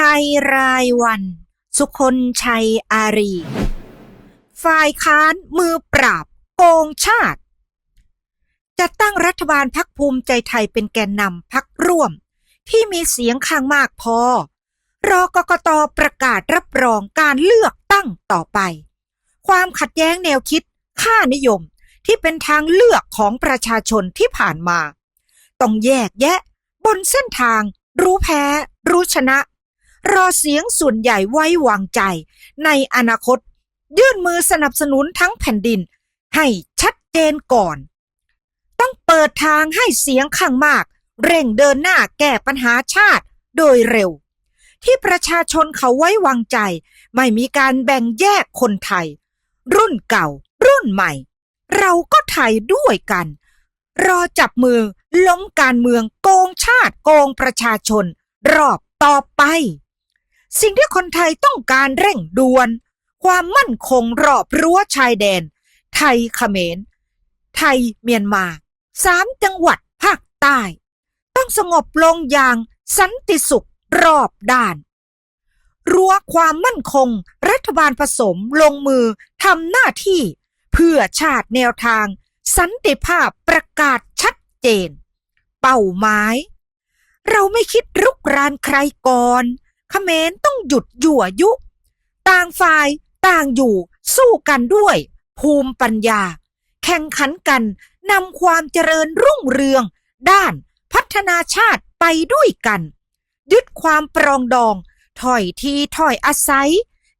ไทยรายวัน สุคนชัยอารี ฝ่ายค้านมือปราบ โกงชาติจะตั้งรัฐบาลพักภูมิใจไทยเป็นแกนนำพักร่วม ที่มีเสียงข้างมากพอ รอกกตประกาศรับรองการเลือกตั้งต่อไป ความขัดแย้งแนวคิด ค่านิยมที่เป็นทางเลือกของประชาชนที่ผ่านมา ต้องแยกแยะบนเส้นทางรู้แพ้ รู้ชนะ รอเสียงส่วนใหญ่ไว้วางใจ ในอนาคต ยื่นมือสนับสนุนทั้งแผ่นดิน ให้ชัดเจนก่อน ต้องเปิดทางให้เสียงข้างมาก เร่งเดินหน้าแก้ปัญหาชาติโดยเร็ว ที่ประชาชนเขาไว้วางใจ ไม่มีการแบ่งแยกคนไทย รุ่นเก่า รุ่นใหม่ เราก็ไทยด้วยกัน รอจับมือล้มการเมืองโกงชาติโกงประชาชน รอบต่อไป สิ่งที่คนไทยต้องการเร่งด่วน ความมั่นคงรอบรั้วชายแดน ไทยเขมร ไทยเมียนมาสามจังหวัดภาคใต้ ต้องสงบลงอย่างสันติสุขรอบด้าน รั้วความมั่นคง รัฐบาลผสมลงมือทำหน้าที่ เพื่อชาติแนวทาง สันติภาพประกาศชัดเจน เป้าหมาย เราไม่คิดรุกรานใครก่อน เขมรต้องหยุดยั่วยุ ต่างฝ่ายต่างอยู่สู้กันด้วย ภูมิปัญญา แข่งขันกันนำความเจริญรุ่งเรือง ด้านพัฒนาชาติไปด้วยกัน ยึดความปรองดองถอยทีถอยอาศัย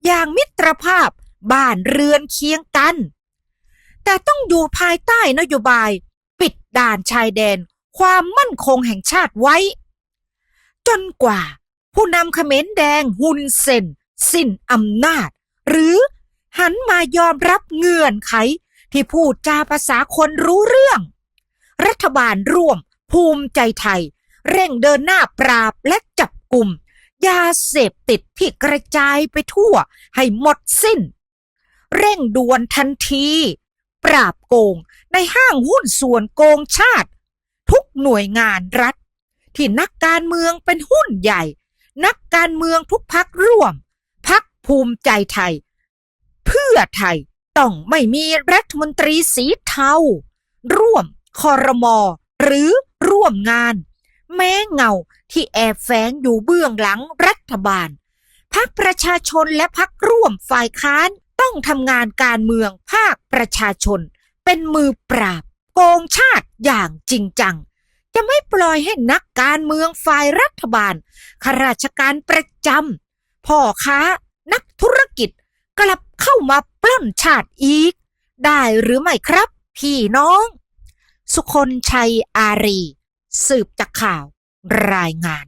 อย่างมิตรภาพบ้านเรือนเคียงกัน แต่ต้องอยู่ภายใต้นโยบาย ปิดด่านชายแดนความมั่นคงแห่งชาติไว้ จนกว่า ผู้นำเขมรแดงฮุนเซนสิ้นอำนาจ หรือหันมายอมรับเงื่อนไขที่พูดจาภาษาคนรู้เรื่อง รัฐบาลร่วมภูมิใจไทย เร่งเดินหน้าปราบและจับกลุ่ม ยาเสพติดที่กระจายไปทั่วให้หมดสิ้น เร่งด่วนทันที ปราบโกงในห้างหุ้นส่วนโกงชาติ ทุกหน่วยงานรัฐ ที่นักการเมืองเป็นหุ้นใหญ่ นักการเมืองทุกพักร่วม พักภูมิใจไทย เพื่อไทยต้องไม่มีรัฐมนตรีสีเทา ร่วมคอรมอหรือร่วมงาน แม้เงาที่แอบแฝงอยู่เบื้องหลังรัฐบาล พักประชาชนและพักร่วมฝ่ายค้านต้องทำงานการเมืองภาคประชาชน เป็นมือปราบ โกงชาติอย่างจริงจัง จะไม่ปล่อยให้นักการเมืองฝ่ายรัฐบาลข้าราชการประจำพ่อค้า นักธุรกิจ กลับเข้ามาปล้นชาติอีก ได้หรือไม่ครับ พี่น้อง สุคนชัยอารี สืบจากข่าวรายงาน